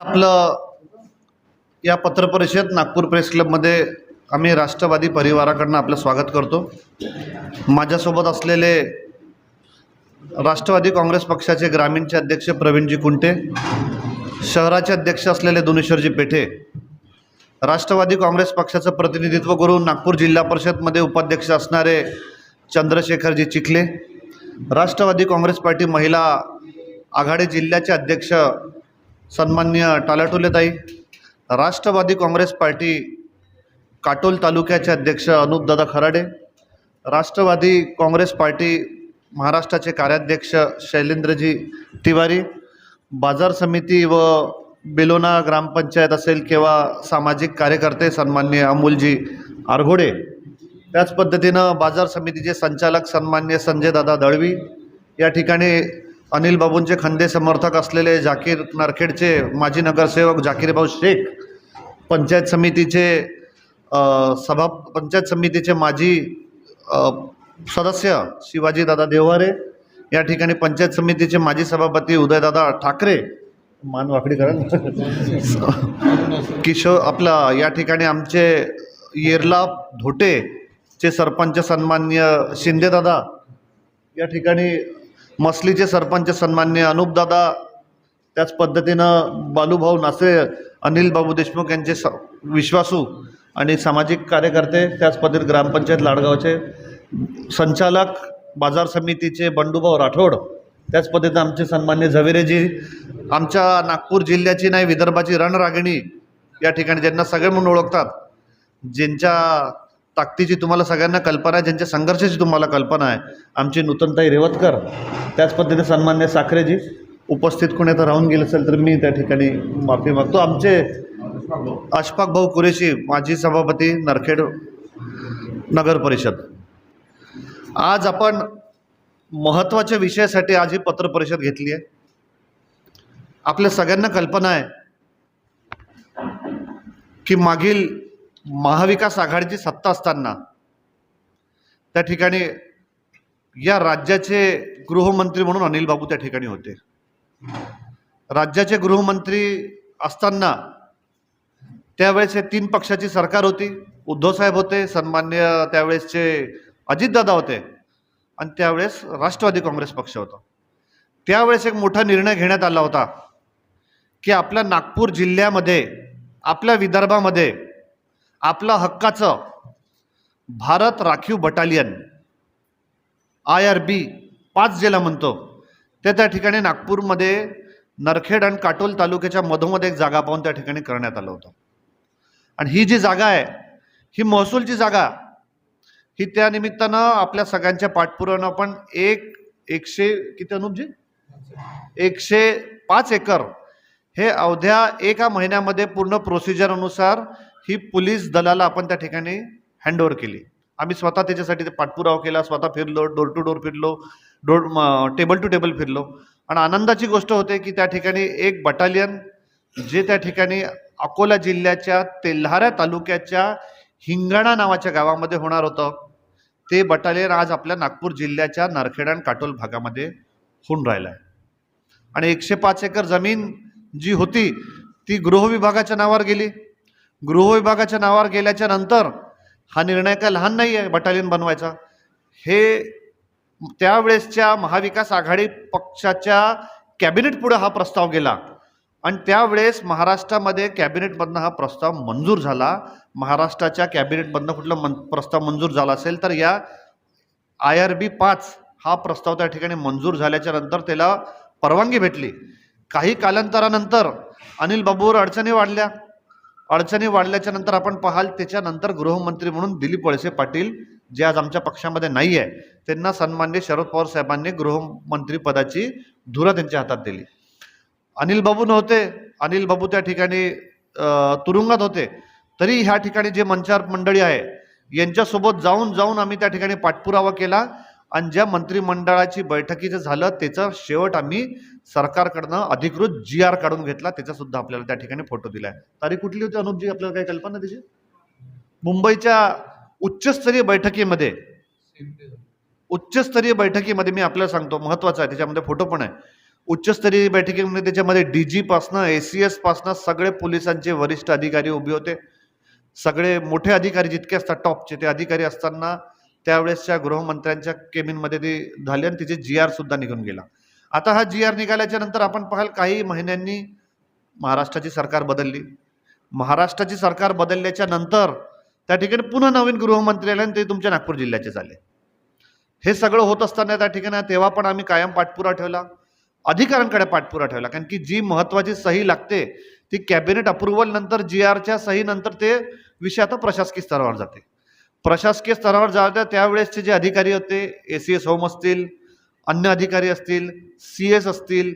आपलं या पत्रपरिषद नागपूर प्रेस क्लबमध्ये आम्ही राष्ट्रवादी परिवाराकडनं आपलं स्वागत करतो. माझ्यासोबत असलेले राष्ट्रवादी काँग्रेस पक्षाचे ग्रामीणचे अध्यक्ष प्रवीणजी कुंटे शहराचे अध्यक्ष असलेले दुनेश्वरजी पेठे राष्ट्रवादी काँग्रेस पक्षाचं प्रतिनिधित्व करून नागपूर जिल्हा परिषदमध्ये उपाध्यक्ष असणारे चंद्रशेखरजी चिखले राष्ट्रवादी काँग्रेस पार्टी महिला आघाडी जिल्ह्याचे अध्यक्ष सन्मान्य टालाटोलेताई राष्ट्रवादी काँग्रेस पार्टी काटोल तालुक्याचे अध्यक्ष अनुपदादा खराडे राष्ट्रवादी काँग्रेस पार्टी महाराष्ट्राचे कार्याध्यक्ष शैलेंद्रजी तिवारी बाजार समिती व बेलोना ग्रामपंचायत असेल किंवा सामाजिक कार्यकर्ते सन्मान्य अमोलजी आरघोडे. त्याच पद्धतीनं बाजार समितीचे संचालक सन्मान्य संजयदादा दळवी या ठिकाणी अनिल बाबूंचे खंदे समर्थक असलेले जाकीर नरखेडचे माजी नगरसेवक जाकीरभाऊ शेख पंचायत समितीचे सभा पंचायत समितीचे माजी सदस्य शिवाजीदादा देवारे या ठिकाणी पंचायत समितीचे माजी सभापती उदयदादा ठाकरे मान वाकडी करा किशोर आपला या ठिकाणी आमचे येरला धोटेचे सरपंच सन्मान्य शिंदेदादा या ठिकाणी मसलीचे सरपंच सन्मान्य अनुपदादा त्याच पद्धतीनं बालूभाऊ नासे अनिल बाबू देशमुख यांचे स विश्वासू आणि सामाजिक कार्यकर्ते त्याच पद्धतीत ग्रामपंचायत लाडगावचे संचालक बाजार समितीचे बंडूभाऊ राठोड त्याच पद्धतीनं आमचे सन्मान्य झवेरेजी आमच्या नागपूर जिल्ह्याची नाही विदर्भाची रणरागिणी या ठिकाणी ज्यांना सगळे म्हणून ओळखतात ज्यांच्या ताकदीची तुम्हाला सगळ्यांना कल्पना आहे ज्यांच्या संघर्षाची तुम्हाला कल्पना आहे. आमची नूतनताई रेवतकर त्याच पद्धतीने सन्मान्य साखरेजी उपस्थित कोणी आता राहून गेले असेल तर मी त्या ठिकाणी माफी मागतो. आमचे अशफाक भाऊ कुरेशी माजी सभापती नरखेड नगर परिषद. आज आपण महत्त्वाच्या विषयासाठी आज ही पत्र परिषद घेतली आहे. आपल्या सगळ्यांना कल्पना आहे की मागील महाविकास आघाडीची सत्ता असताना त्या ठिकाणी या राज्याचे गृहमंत्री म्हणून अनिल बाबू त्या ठिकाणी होते. राज्याचे गृहमंत्री असताना त्यावेळेस हे तीन पक्षाची सरकार होती. उद्धवसाहेब होते सन्मान्य त्यावेळेसचे अजितदादा होते आणि त्यावेळेस राष्ट्रवादी काँग्रेस पक्ष होता. त्यावेळेस एक मोठा निर्णय घेण्यात आला होता की आपल्या नागपूर जिल्ह्यामध्ये आपल्या विदर्भामध्ये आपलं हक्काचं भारत राखीव बटालियन आय आर बी पाच ज्याला म्हणतो. ते त्या ठिकाणी नागपूरमध्ये नरखेड आणि काटोल तालुक्याच्या मधोमध एक जागा पाहून त्या ठिकाणी करण्यात आलं होतं. आणि ही जी जागा आहे ही महसूलची जागा ही त्या निमित्तानं आपल्या सगळ्यांच्या पाठपुरावानं आपण एक एकशे किती अनुपजी? एकशे पाच एकर हे अवध्या एका महिन्यामध्ये पूर्ण प्रोसिजरनुसार ही पोलीस दलाला आपण त्या ठिकाणी हँडओव्हर केली. आम्ही स्वतः त्याच्यासाठी ते पाठपुरावा केला स्वतः फिरलो डोर टू डोर फिरलो डोर टेबल टू टेबल फिरलो. आणि आनंदाची गोष्ट होते की त्या ठिकाणी एक बटालियन जे त्या ठिकाणी अकोला जिल्ह्याच्या तेल्हारा तालुक्याच्या हिंगणा नावाच्या गावामध्ये होणार होतं. ते बटालियन आज आपल्या नागपूर जिल्ह्याच्या नरखेड आणि काटोल भागामध्ये होऊन राहिलं आहे आणि एकशे पाच एकर जमीन जी होती ती गृहविभागाच्या नावावर गेली. गृहविभागाच्या नावावर गेल्याच्यानंतर हा निर्णय काय लहान नाही आहे बटालियन बनवायचा. हे त्यावेळेसच्या महाविकास आघाडी पक्षाच्या कॅबिनेट पुढे हा प्रस्ताव गेला. आणि त्यावेळेस महाराष्ट्रामध्ये कॅबिनेटमधनं हा प्रस्ताव मंजूर झाला. महाराष्ट्राच्या कॅबिनेटमधनं कुठला मन प्रस्ताव मंजूर झाला असेल तर या आय आर बी पाच हा प्रस्ताव त्या ठिकाणी मंजूर झाल्याच्यानंतर त्याला परवानगी भेटली. काही कालांतरानंतर अनिल बाबूवर अडचणी वाढल्या. अडचणी वाढल्याच्या नंतर आपण पाहाल त्याच्यानंतर गृहमंत्री म्हणून दिलीप वळसे पाटील जे आज आमच्या पक्षामध्ये नाही आहे त्यांना सन्मान्य शरद पवार साहेबांनी गृहमंत्री पदाची धुरा त्यांच्या हातात दिली. अनिल बाबू नव्हते. अनिल बाबू त्या ठिकाणी तुरुंगात होते. तरी ह्या ठिकाणी जे मंचार मंडळी आहे यांच्यासोबत जाऊन जाऊन आम्ही त्या ठिकाणी पाठपुरावा केला. आणि ज्या मंत्रिमंडळाची बैठकीचं झालं त्याचा शेवट आम्ही सरकारकडनं अधिकृत जी आर काढून घेतला. त्याचा सुद्धा आपल्याला त्या ठिकाणी फोटो दिला आहे तारीख कुठली होती अनुपजी? आपल्याला काही कल्पना त्याची? मुंबईच्या उच्चस्तरीय बैठकीमध्ये उच्चस्तरीय बैठकीमध्ये मी आपल्याला सांगतो महत्वाचं आहे. त्याच्यामध्ये फोटो पण आहे. उच्चस्तरीय बैठकीमध्ये त्याच्यामध्ये डी जी पासनं ए सी एस पासनं सगळे पोलिसांचे वरिष्ठ अधिकारी उभे होते. सगळे मोठे अधिकारी जितके असतात टॉपचे ते अधिकारी असताना त्यावेळेसच्या गृहमंत्र्यांच्या केबिनमध्ये ती झाले आणि तिचे जी आर सुद्धा निघून गेला. आता हा जी आर निघाल्याच्या नंतर आपण पाहाल काही महिन्यांनी महाराष्ट्राची सरकार बदलली. महाराष्ट्राची सरकार बदलल्याच्या नंतर त्या ठिकाणी पुन्हा नवीन गृहमंत्री आले आणि ते तुमच्या नागपूर जिल्ह्याचे झाले हे सगळं होत असताना त्या ठिकाणी तेव्हा पण आम्ही कायम पाठपुरा ठेवला. अधिकाऱ्यांकडे पाठपुरा ठेवला. कारण की जी महत्वाची सही लागते ती कॅबिनेट अप्रुव्हल नंतर जी आरच्या सही नंतर ते विषय आता प्रशासकीय स्तरावर जाते. प्रशासकीय स्तरावर जाते त्यावेळेसचे जे अधिकारी होते ए सी एस होम असतील अन्य अधिकारी असतील सी एस असतील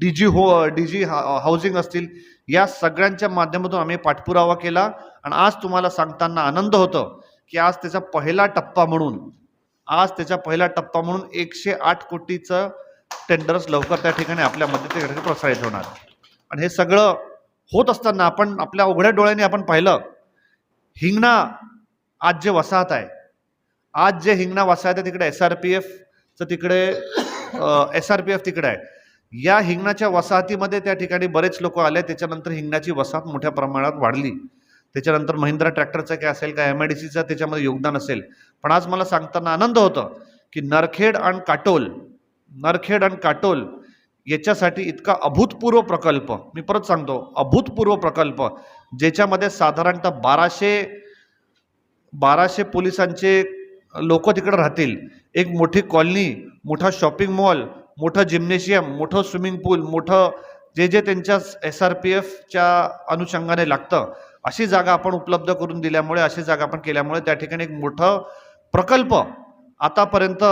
डी जी हो डी जी हाऊसिंग असतील या सगळ्यांच्या माध्यमातून आम्ही पाठपुरावा केला. आणि आज तुम्हाला सांगताना आनंद होतो की आज त्याचा पहिला टप्पा म्हणून आज त्याचा पहिला टप्पा म्हणून एकशे आठ कोटीचं टेंडर्स लवकर त्या ठिकाणी आपल्या मध्ये प्रसारित होणार. आणि हे सगळं होत असताना आपण आपल्या उघड्या डोळ्यांनी आपण पाहिलं हिंगणा आज जे वसाहत आहे आज जे हिंगणा वसाहत आहे तिकडे एस आर पी एफचं तिकडे एस आर पी एफ तिकडे आहे. या हिंगणाच्या वसाहतीमध्ये त्या ठिकाणी बरेच लोक आले त्याच्यानंतर हिंगणाची वसाहत मोठ्या प्रमाणात वाढली. त्याच्यानंतर महिंद्रा ट्रॅक्टरचं काय असेल का एम आय डी सीचं त्याच्यामध्ये योगदान असेल. पण आज मला सांगताना आनंद होतो की नरखेड आणि काटोल नरखेड आणि काटोल याच्यासाठी इतका अभूतपूर्व प्रकल्प मी परत सांगतो अभूतपूर्व प्रकल्प ज्याच्यामध्ये साधारणतः बाराशे बाराशे पोलिसांचे लोक तिकडे राहतील. एक मोठी कॉलनी मोठा शॉपिंग मॉल मोठं जिम्नेशियम मोठं स्विमिंग पूल मोठं जे जे त्यांच्या एस आर पी एफच्या अनुषंगाने लागतं अशी जागा आपण उपलब्ध करून दिल्यामुळे अशी जागा आपण केल्यामुळे त्या ठिकाणी एक मोठं प्रकल्प आतापर्यंत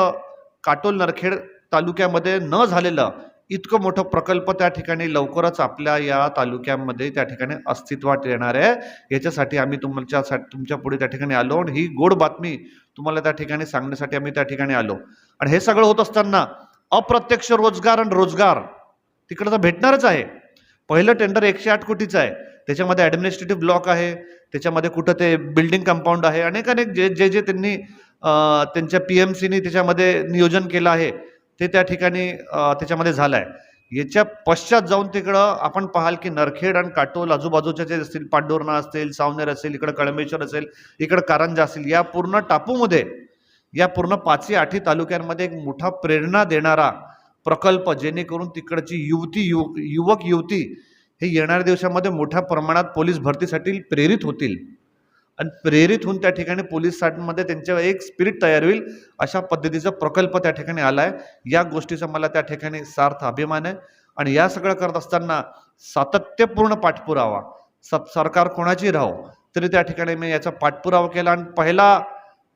काटोल नरखेड तालुक्यामध्ये न झालेलं इतकं मोठं प्रकल्प त्या ठिकाणी लवकरच आपल्या या तालुक्यामध्ये त्या ठिकाणी अस्तित्वात येणार आहे. याच्यासाठी आम्ही तुमच्यासाठी तुमच्यापुढे त्या ठिकाणी आलो आणि ही गोड बातमी तुम्हाला त्या ठिकाणी सांगण्यासाठी आम्ही त्या ठिकाणी आलो. आणि हे सगळं होत असताना अप्रत्यक्ष रोजगार आणि रोजगार तिकडं तर भेटणारच आहे. पहिलं टेंडर एकशे आठ कोटीचं आहे. त्याच्यामध्ये ॲडमिनिस्ट्रेटिव्ह ब्लॉक आहे. त्याच्यामध्ये कुठं ते बिल्डिंग कंपाऊंड आहे. अनेक अनेक जे जे जे त्यांनी त्यांच्या पी एम सीनी त्याच्यामध्ये नियोजन केलं आहे. ते त्या ठिकाणी त्याच्यामध्ये झालं आहे याच्या पश्चात जाऊन तिकडं आपण पाहाल की नरखेड आणि काटोल आजूबाजूच्या जे असतील पांडोरणा असतील सावनेर असेल इकडं कळमेश्वर असेल इकडं कारंजा असेल या पूर्ण टापूमध्ये या पूर्ण पाचही आठी तालुक्यांमध्ये एक मोठा प्रेरणा देणारा प्रकल्प जेणेकरून तिकडची युवती यु युवक युवती हे येणाऱ्या दिवसामध्ये मोठ्या प्रमाणात पोलीस भरतीसाठी प्रेरित होतील. आणि प्रेरित होऊन त्या ठिकाणी पोलीसमध्ये त्यांच्या एक स्पिरिट तयार होईल अशा पद्धतीचा प्रकल्प त्या ठिकाणी आला आहे या गोष्टीचा मला त्या ठिकाणी सार्थ अभिमान आहे. आणि या सगळं करत असताना सातत्यपूर्ण पाठपुरावा. सब सरकार कोणाची राहो तरी त्या ठिकाणी मी याचा पाठपुरावा केला आणि पहिला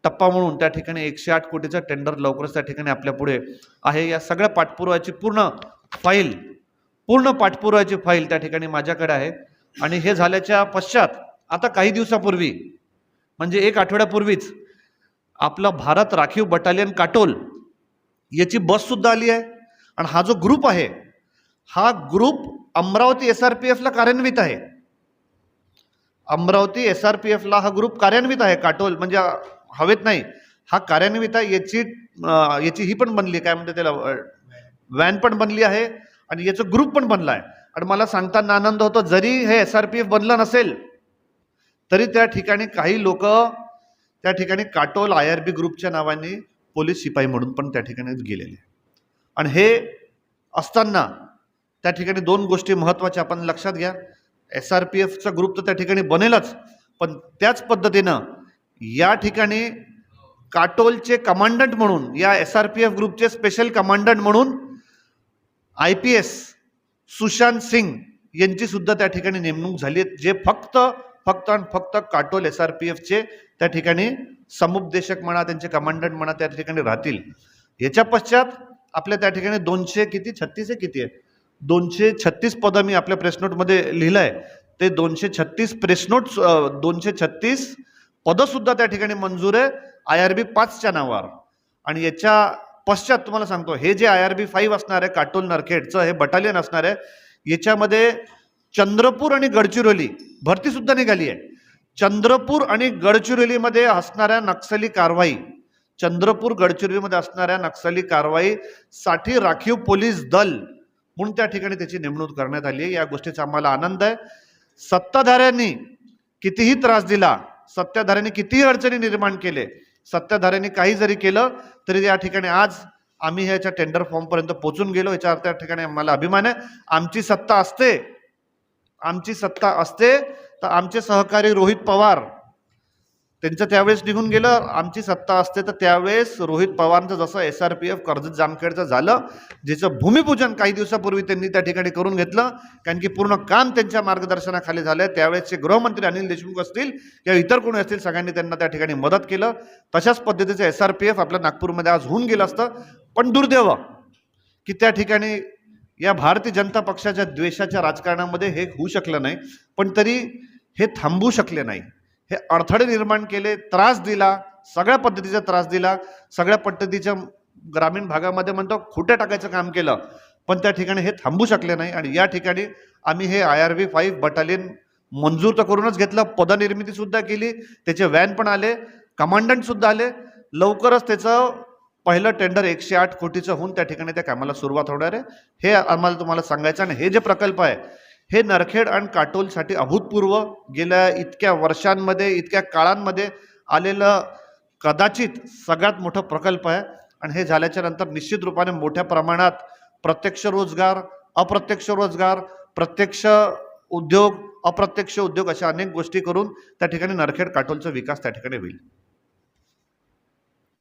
टप्पा म्हणून त्या ठिकाणी एकशे आठ कोटीचा टेंडर लवकरच त्या ठिकाणी आपल्यापुढे आहे. या सगळ्या पाठपुराव्याची पूर्ण फाईल पूर्ण पाठपुराव्याची फाईल त्या ठिकाणी माझ्याकडे आहे. आणि हे झाल्याच्या पश्चात आता काही दिवसापूर्वी म्हणजे एक आठवड्यापूर्वीच आपला भारत राखीव बटालियन काटोल याची बससुद्धा आली आहे. आणि हा जो ग्रुप आहे हा group Amravati S R P एफला कार्यान्वित आहे. अमरावती एस आर पी एफला हा ग्रुप कार्यान्वित आहे काटोल म्हणजे हवेत नाही. हा कार्यान्वित आहे याची याची ही पण बनली काय म्हणते त्याला व्हॅन पण बनली आहे आणि याचं ग्रुप पण बनला आहे. आणि मला सांगताना आनंद होतो जरी हे एस आर पी एफ बनलं नसेल तरी त्या ठिकाणी काही लोक त्या ठिकाणी काटोल आय आर बी ग्रुपच्या नावाने पोलीस शिपाई म्हणून पण त्या ठिकाणी गेलेले आणि हे असताना त्या ठिकाणी दोन गोष्टी महत्त्वाच्या आपण लक्षात घ्या. एस आर पी एफचा ग्रुप तर त्या ठिकाणी बनेलच पण त्याच पद्धतीनं या ठिकाणी काटोलचे कमांडंट म्हणून या एस आर पी एफ ग्रुपचे स्पेशल कमांडंट म्हणून I P S Sushant Singh यांची सुद्धा त्या ठिकाणी नेमणूक झाली आहे. जे फक्त फक्त आणि फक्त काटोल एस आर पी एफचे त्या ठिकाणी समुपदेशक म्हणा त्यांचे कमांडंट म्हणा त्या ठिकाणी राहतील. याच्या पश्चात आपल्या त्या ठिकाणी दोनशे किती छत्तीस आहे किती आहे? दोनशे छत्तीस पदं मी आपल्या प्रेसनोटमध्ये लिहिलं आहे ते दोनशे छत्तीस प्रेसनोट दोनशे छत्तीस पदंसुद्धा त्या ठिकाणी मंजूर आहे. आय आर बी पाचच्या नावावर. आणि याच्या पश्चात तुम्हाला सांगतो हे जे आय आर बी फाईव्ह असणार आहे काटोल नरखेडचं हे बटालियन असणार आहे याच्यामध्ये चंद्रपूर आणि गडचिरोली भरतीसुद्धा निघाली आहे. चंद्रपूर आणि गडचिरोलीमध्ये असणाऱ्या नक्षली कारवाई चंद्रपूर गडचिरोलीमध्ये असणाऱ्या नक्षली कारवाईसाठी राखीव पोलीस दल म्हणून त्या ठिकाणी त्याची नेमणूक करण्यात आली आहे. या गोष्टीचा आम्हाला आनंद आहे. सत्ताधाऱ्यांनी कितीही त्रास दिला सत्ताधाऱ्यांनी कितीही अडचणी निर्माण केले सत्ताधाऱ्यांनी काही जरी केलं तरी या ठिकाणी आज आम्ही ह्याच्या टेंडर फॉर्मपर्यंत पोहोचून गेलो. याच्या त्या ठिकाणी आम्हाला अभिमान आहे. आमची सत्ता असते आमची सत्ता असते तर आमचे सहकारी रोहित पवार त्यांचं त्यावेळेस निघून गेलं. आमची सत्ता असते तर त्यावेळेस रोहित पवारांचं जसं S R P F Karjat जामखेडचं झालं ज्याचं भूमिपूजन काही दिवसापूर्वी त्यांनी त्या ठिकाणी करून घेतलं कारण की पूर्ण काम त्यांच्या मार्गदर्शनाखाली झालं त्यावेळेसचे गृहमंत्री अनिल देशमुख असतील किंवा इतर कोणी असतील सगळ्यांनी त्यांना त्या ठिकाणी मदत केलं. तशाच पद्धतीचं एस आर पी एफ आपल्या नागपूरमध्ये आज होऊन गेलं असतं. पण दुर्दैव की त्या ठिकाणी या भारतीय जनता पक्षाच्या द्वेषाच्या राजकारणामध्ये हे होऊ शकलं नाही पण तरी हे थांबू शकले नाही. हे अडथळे निर्माण केले त्रास दिला सगळ्या पद्धतीचा त्रास दिला. सगळ्या पद्धतीच्या ग्रामीण भागामध्ये म्हणतो खोट्या टाकायचं काम केलं पण त्या ठिकाणी हे थांबू शकले नाही. आणि या ठिकाणी आम्ही हे I R V five battalion मंजूर तर करूनच घेतलं पदनिर्मितीसुद्धा केली त्याचे व्हॅन पण आले कमांडंटसुद्धा आले. लवकरच त्याचं पहिलं टेंडर एकशे आठ कोटीचं होऊन त्या ठिकाणी त्या कामाला सुरुवात होणार आहे. हे आम्हाला तुम्हाला सांगायचं आणि हे जे प्रकल्प आहे हे नरखेड आणि काटोलसाठी अभूतपूर्व गेल्या इतक्या वर्षांमध्ये इतक्या काळांमध्ये आलेलं कदाचित सगळ्यात मोठं प्रकल्प आहे. आणि हे झाल्याच्यानंतर निश्चित रूपाने मोठ्या प्रमाणात प्रत्यक्ष रोजगार अप्रत्यक्ष रोजगार प्रत्यक्ष उद्योग अप्रत्यक्ष उद्योग अशा अनेक गोष्टी करून त्या ठिकाणी नरखेड काटोलचा विकास त्या ठिकाणी होईल.